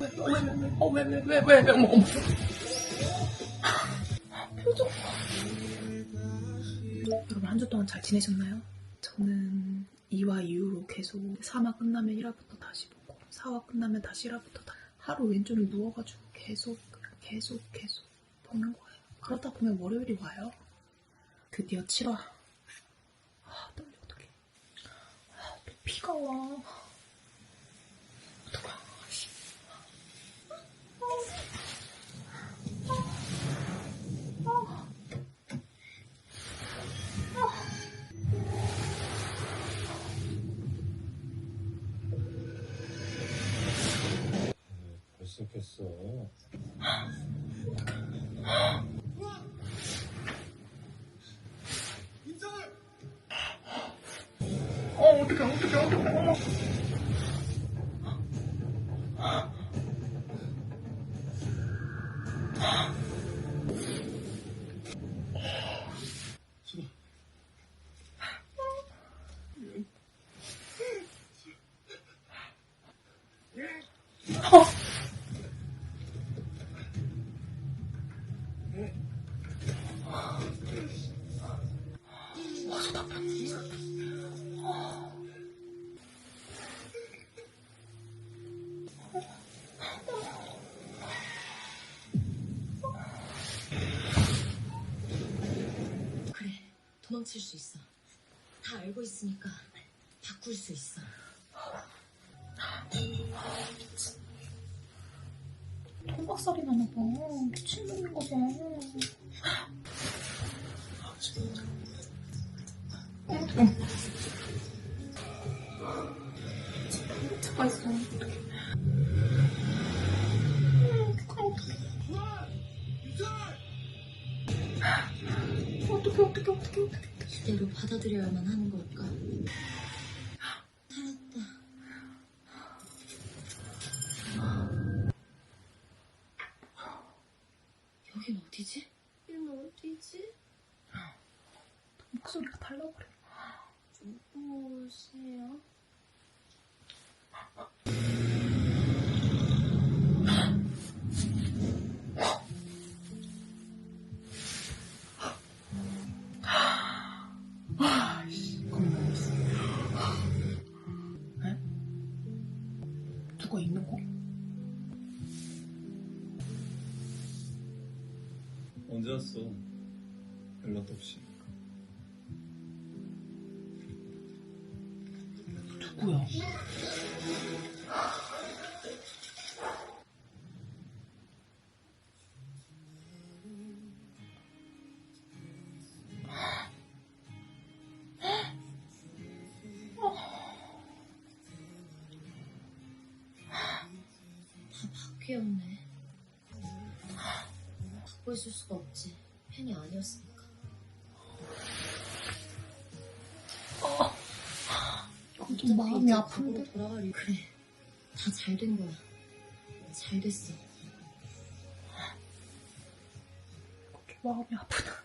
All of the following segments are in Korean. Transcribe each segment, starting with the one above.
왜왜왜왜왜왜왜 어머 어머 표정 여러분 한 주 동안 잘 지내셨나요? 저는 2화 이후로 계속 3화 끝나면 1화부터 다시 보고 4화 끝나면 다시 1화부터 다 하루 왼쪽에 누워가지고 계속 계속 계속 보는 거예요. 그러다 보면 월요일이 와요. 드디어 7화. 아 떨려 어떡해. 아, 또 비가 와. 켰어. 어 어떡해 어떡해 어떡해 어머. 어. 답변. 그래, 도망칠 수 있어. 다 알고 있으니까 바꿀 수 있어. 통박살이 나나 봐. 미친놈인가 봐. 차가 있어. 어떡해. 어떡해, 어떡해, 어떡해, 어떡해. 이대로 받아들여야만 하는 걸까? 에? 누가 있는 거? 언제 왔어? 연락도 없이. 다 바뀌었네. 갖고 있을 수가 없지. 팬이 아니었으니까. 좀 마음이 아픈데. 그래, 다 잘 된 거야. 잘 됐어. 마음이 아프다.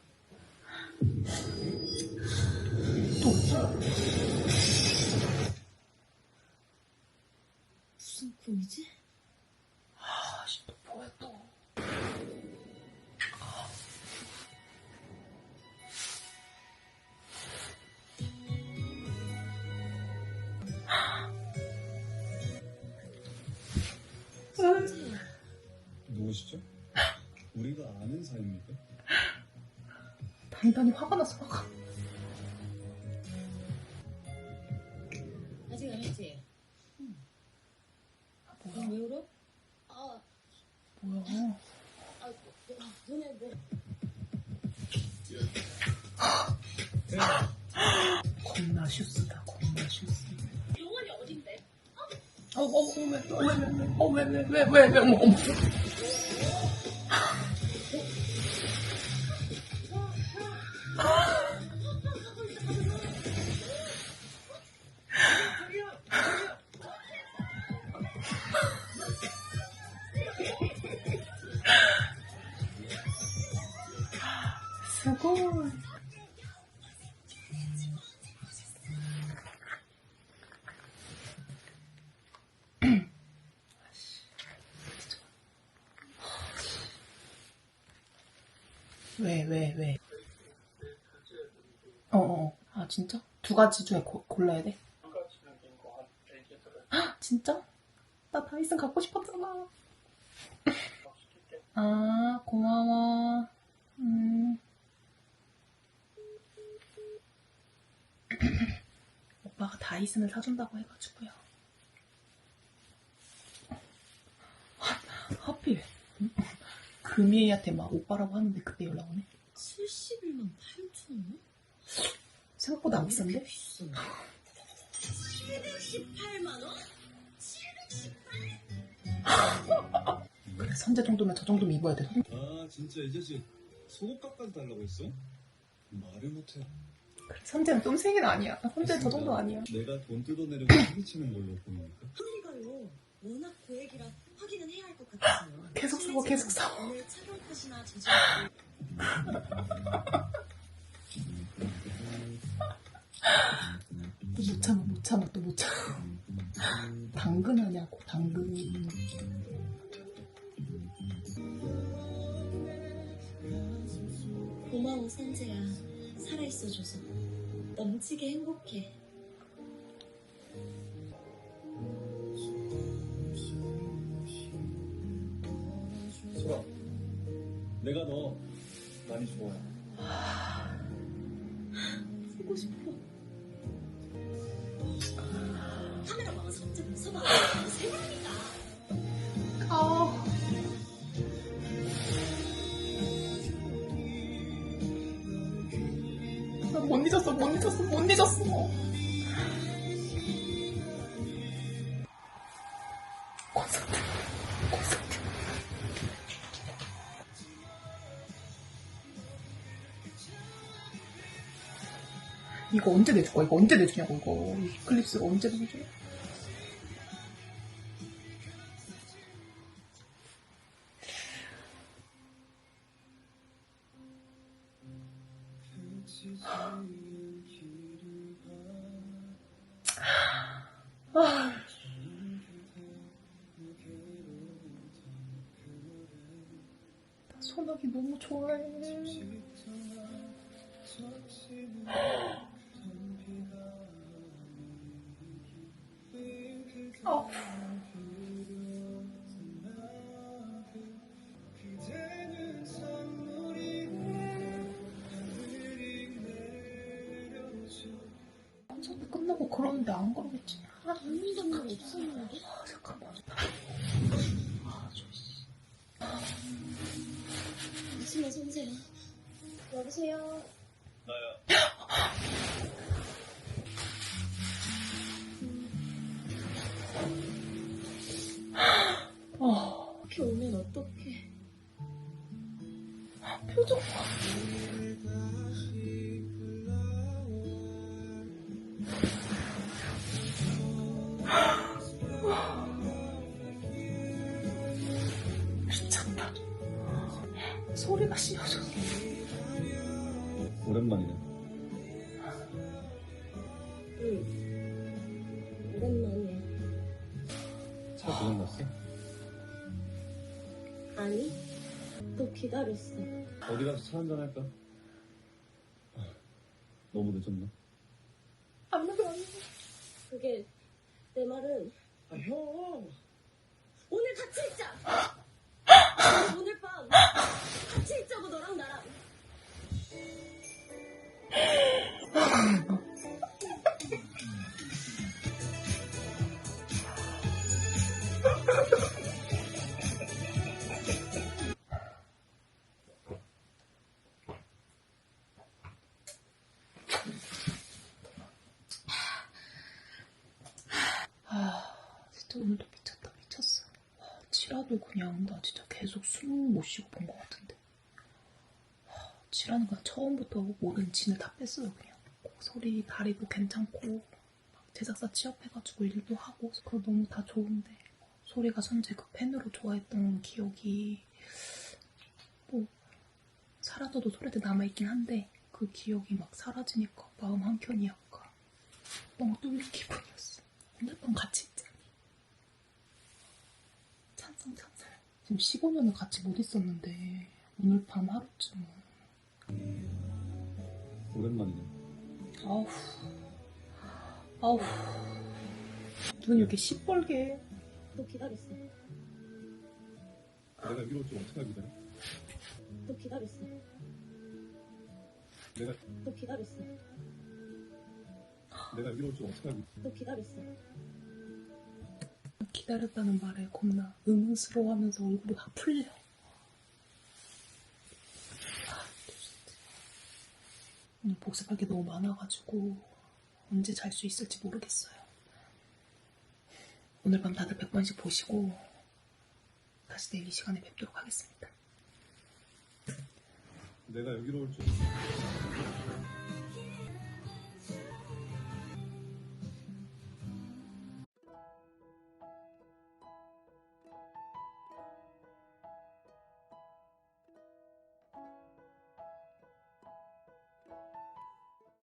또 무슨 꿈이지? 누구시죠? 우리가 아는 사이입니까? 단단히 화가 나서 화가. 아직 안 했지? 아, 너 뭐야? 왜 울어? 아, 뭐야? 아, 너, 너네 뭐. 겁나 슈스다. 겁나 슈스. 병원이 어딘데? 어, 어, 어, 왜, 어, 왜, 왜, 어, 왜, 왜, 왜, 왜, 왜, 어 왜, 왜, 왜? 어, 어. 아, 진짜? 두 가지 중에 고, 골라야 돼? 헉, 진짜? 나 다이슨 갖고 싶었잖아. 아, 고마워. 음. 오빠가 다이슨을 사준다고 해가지고요. 하- 하필 금이애한테 막 오빠라고 하는데 그때 연락 오네. 71만 8천 원? 생각보다 안 비싼데? 비싸. 718만 원? 그래 선재 정도면 저 정도면 입어야 돼. 아 진짜 이 자식 속옷값까지 달라고 했어? 말을 못해 그래 선재는 쫌생이는 아니야. 선재 저 정도 아니야. 내가 돈 뜯어내려고 사기치는 걸로 보니까 그러니까요. 워낙 고액이라 확인은 해야 할 것 같아서요. 계속 사고 계속 사고. 오늘 착용 컷이나 또 못 참아 못 참아 또 못 참아. 당근 하냐고 당근. 고마워 선재야. 살아있어줘서 넘치게 행복해. 콘서트. 이거 언제 내줄 거야? 이거 언제 내주냐고 이거 이 클립스가 언제 내줘? 좋아해. 아. 콘서트 끝나고 그러는데 안 그러겠지. 아, 웃는 적 없었는데? 아, 잠깐만. 아, 저 씨. 무슨 선재야? 여보세요? 나야 아, 이렇게 오면 어떡해. 표정. 미 소리가 씌어져. 오랜만이네 응. 오랜만이야. 차 고장 났어? 아니, 또 기다렸어. 어디 가서 차 한잔 할까? 아, 너무 늦었나? 안 그래, 안. 그게, 내 말은, 아 형! 오늘 같이 있자! 지라도 그냥 나 진짜 계속 숨 못 쉬고 본것 같은데. 와, 지라는 그냥 처음부터 모든 진을 다 뺐어요, 그냥. 소리, 다리도 괜찮고, 막 제작사 취업해가지고 일도 하고, 그거 너무 다 좋은데. 소리가 선재 그 팬으로 좋아했던 기억이, 뭐, 사라져도 소리도 남아있긴 한데, 그 기억이 막 사라지니까 마음 한켠이 약간 뻥 뚫린 기분이었어. 오늘 밤 같이. 지금 15년을 같이 못 있었는데 오늘 밤 하루쯤은 오랜만이네. 아우. 아우. 눈 이렇게 시뻘게 해. 또 기다렸어. 내가 여기 올줄 어떻게 기다려? 또 기다렸어. 내가, 또 기다렸어. 내가 여기 올줄 어떻게 알고 또 기다렸어. 기다렸다는 말에 겁나 의문스러워하면서 얼굴이 확 풀려. 오늘 복습할 게 너무 많아가지고 언제 잘 수 있을지 모르겠어요. 오늘 밤 다들 100번씩 보시고 다시 내일 이 시간에 뵙도록 하겠습니다. 내가 여기로 올 줄.